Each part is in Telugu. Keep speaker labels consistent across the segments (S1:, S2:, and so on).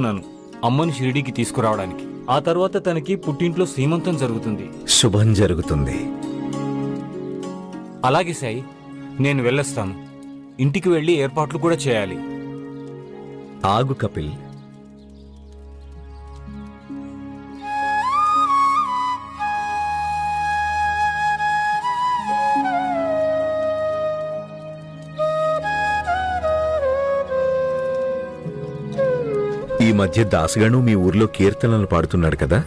S1: నన్ను అమ్మని షిరిడీకి తీసుకురావడానికి. ఆ తర్వాత తనకి పుట్టింట్లో సీమంతం జరుగుతుంది.
S2: శుభం జరుగుతుంది.
S1: అలాగే సాయి నేను వెళ్ళొస్తాను. ఇంటికి వెళ్ళి ఏర్పాట్లు కూడా చేయాలి.
S2: ఆగు కపిల్ ఈ మధ్య దాసగాను మీ ఊర్లో కీర్తనలు పాడుతున్నాడు కదా?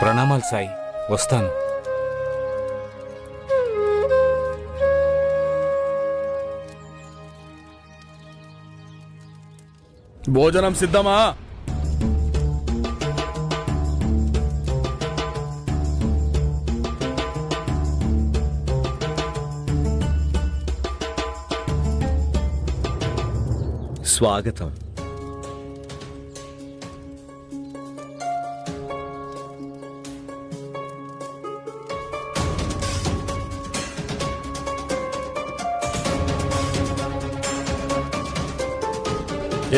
S1: ప్రణామాలు సాయి వస్తాను.
S3: భోజనం సిద్ధమా?
S2: స్వాగతం.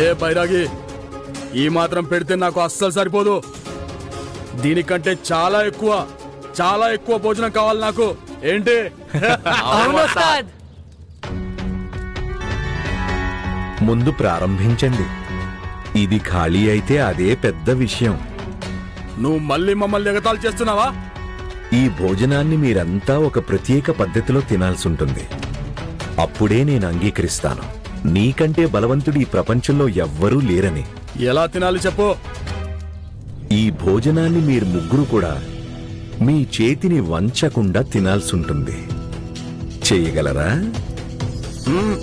S3: ఏ బైరాగి ఈ మాత్రం పెడితే నాకు అస్సలు సరిపోదు. దీనికంటే చాలా ఎక్కువ చాలా ఎక్కువ భోజనం కావాలి నాకు. ఏంటి?
S2: ముందు ప్రారంభించండి. ఇది ఖాళీ అయితే అదే పెద్ద విషయం.
S3: నువ్వు మళ్ళీ మమ్మల్ని ఎగతాలు చేస్తున్నావా?
S2: ఈ భోజనాన్ని మీరంతా ఒక ప్రత్యేక పద్ధతిలో తినాల్సి ఉంటుంది. అప్పుడే నేను అంగీకరిస్తాను. నీకంటే బలవంతుడు ఈ ప్రపంచంలో ఎవ్వరూ లేరని.
S3: ఎలా తినాలి చెప్పు?
S2: ఈ భోజనాన్ని మీరు ముగ్గురు కూడా మీ చేతిని వంచకుండా తినాల్సుంటుంది చేయగలరా?
S3: మ్మ్,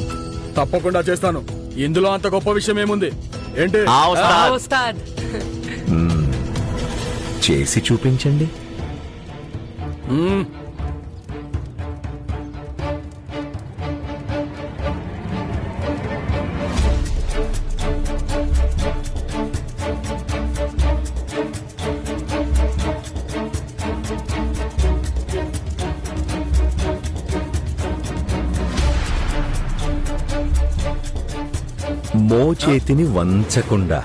S3: తప్పకుండా చేస్తాను. ఇందులో అంత గొప్ప విషయం ఏముంది? ఏంటి?
S4: ఉస్తాద్
S2: చేసి చూపించండి.
S3: మ్మ్,
S2: మోచేతిని వంచకుండా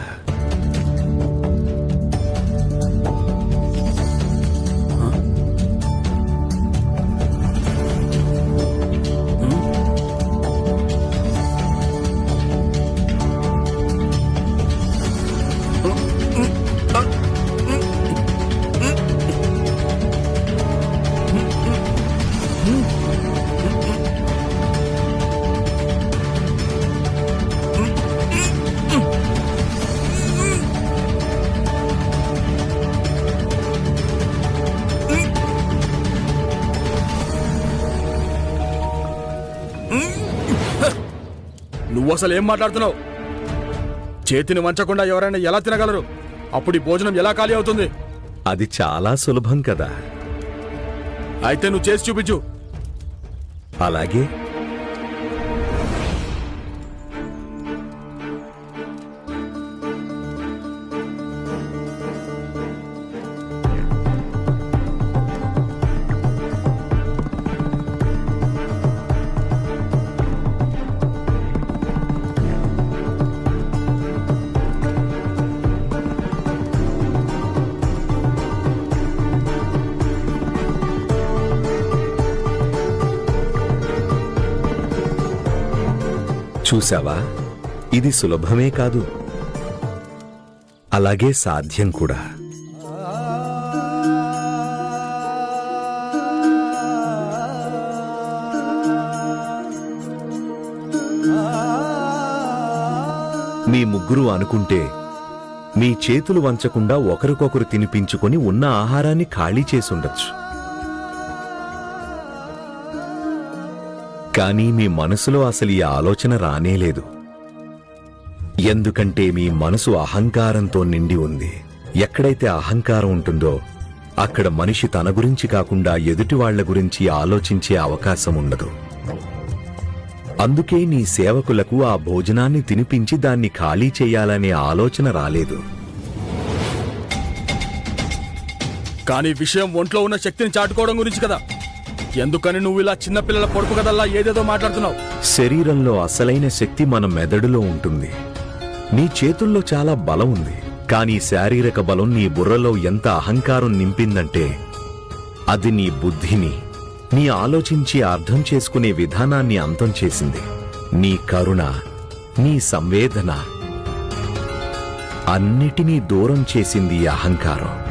S3: నువ్వు అసలు ఏం మాట్లాడుతున్నావు? చేతిని వంచకుండా ఎవరైనా ఎలా తినగలరు? అప్పుడు ఈ భోజనం ఎలా ఖాళీ అవుతుంది?
S2: అది చాలా సులభం కదా.
S3: అయితే నువ్వు చేసి చూపించు.
S2: అలాగే. చూశావా? ఇది సులభమే కాదు. అలాగే సాధ్యం కూడా. మీ ముగ్గురు అనుకుంటే మీ చేతులు వంచకుండా ఒకరికొకరు తినిపించుకొని ఉన్న ఆహారాన్ని ఖాళీ చేసుండొచ్చు కానీ మీ మనసులో అసలు ఈ ఆలోచన రానేలేదు ఎందుకంటే మీ మనసు అహంకారంతో నిండి ఉంది. ఎక్కడైతే అహంకారం ఉంటుందో అక్కడ మనిషి తన గురించి కాకుండా ఎదుటి వాళ్ళ గురించి ఆలోచించే అవకాశం ఉండదు. అందుకే నీ సేవకులకు ఆ భోజనాన్ని తినిపించి దాన్ని ఖాళీ చేయాలనే ఆలోచన రాలేదు.
S3: కానీ విషయం ఒంట్లో ఉన్న శక్తిని చాటుకోవడం గురించి కదా? ఎందుకని నువ్వు ఇలా చిన్నపిల్లల పొడుపు కదల్లా ఏదేదో మాట్లాడుతున్నావు?
S2: శరీరంలో అసలైన శక్తి మన మెదడులో ఉంటుంది. నీ చేతుల్లో చాలా బలం ఉంది. కానీ శారీరక బలం నీ బుర్రలో ఎంత అహంకారం నింపిందంటే అది నీ బుద్ధిని నీ ఆలోచించి అర్థం చేసుకునే విధానాన్ని అంతం చేసింది. నీ కరుణ నీ సంవేదన అన్నిటినీ దూరం చేసింది ఈ అహంకారం.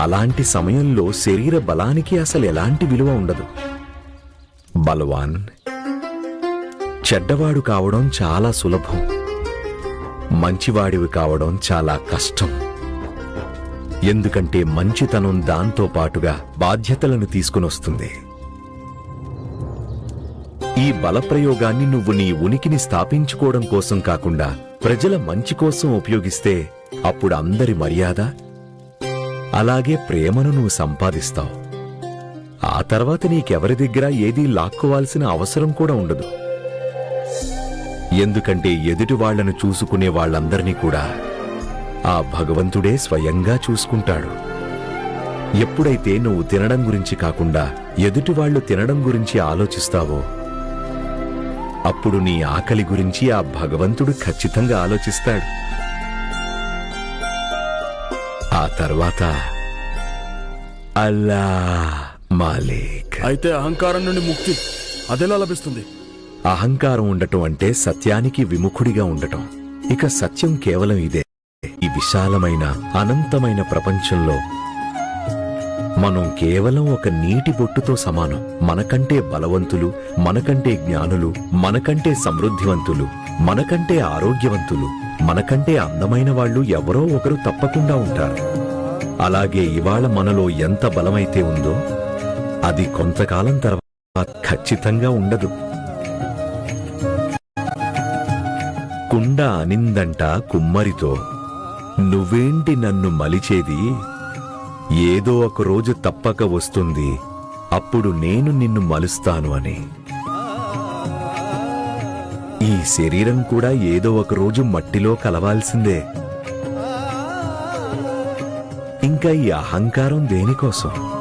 S2: అలాంటి సమయంలో శరీర బలానికి అసలు ఎలాంటి విలువ ఉండదు. బలవాన్ చెడ్డవాడు కావడం చాలా సులభం. మంచివాడివి కావడం చాలా కష్టం. ఎందుకంటే మంచితనం దాంతో పాటుగా బాధ్యతలను తీసుకునొస్తుంది ఈ బలప్రయోగాన్ని నువ్వు నీ ఉనికిని స్థాపించుకోవడం కోసం కాకుండా ప్రజల మంచి కోసం ఉపయోగిస్తే అప్పుడు అందరి మర్యాద అలాగే ప్రేమను నువ్వు సంపాదిస్తావు. ఆ తర్వాత నీకెవరి దగ్గర ఏదీ లాక్కోవాల్సిన అవసరం కూడా ఉండదు. ఎందుకంటే ఎదుటి వాళ్ళను చూసుకునే వాళ్ళందరినీ కూడా ఆ భగవంతుడే స్వయంగా చూసుకుంటాడు. ఎప్పుడైతే నువ్వు తినడం గురించి కాకుండా ఎదుటి వాళ్ళు తినడం గురించి ఆలోచిస్తావో అప్పుడు నీ ఆకలి గురించి ఆ భగవంతుడు ఖచ్చితంగా ఆలోచిస్తాడు. ఆ తర్వాత అల్లా మాలిక్.
S3: అయితే అహంకారం నుండి ముక్తి అదెలా లభిస్తుంది?
S2: అహంకారం ఉండటం అంటే సత్యానికి విముఖుడిగా ఉండటం. ఇక సత్యం కేవలం ఇదే. ఈ విశాలమైన అనంతమైన ప్రపంచంలో మనం కేవలం ఒక నీటి బొట్టుతో సమానం. మనకంటే బలవంతులు మనకంటే జ్ఞానులు మనకంటే సమృద్ధివంతులు. మనకంటే ఆరోగ్యవంతులు మనకంటే అందమైన వాళ్ళు ఎవరో ఒకరు తప్పకుండా ఉంటారు. అలాగే ఇవాళ మనలో ఎంత బలమైతే ఉందో అది కొంతకాలం తర్వాత ఖచ్చితంగా ఉండదు. కుండ అనిందంట కుమ్మరితో నువ్వేంటి నన్ను మలిచేది? ఏదో ఒక రోజు తప్పక వస్తుంది అప్పుడు నేను నిన్ను మలుస్తాను అని. ఈ శరీరం కూడా ఏదో ఒక రోజు మట్టిలో కలవాల్సిందే. ఇంకా ఈ అహంకారం దేనికోసం?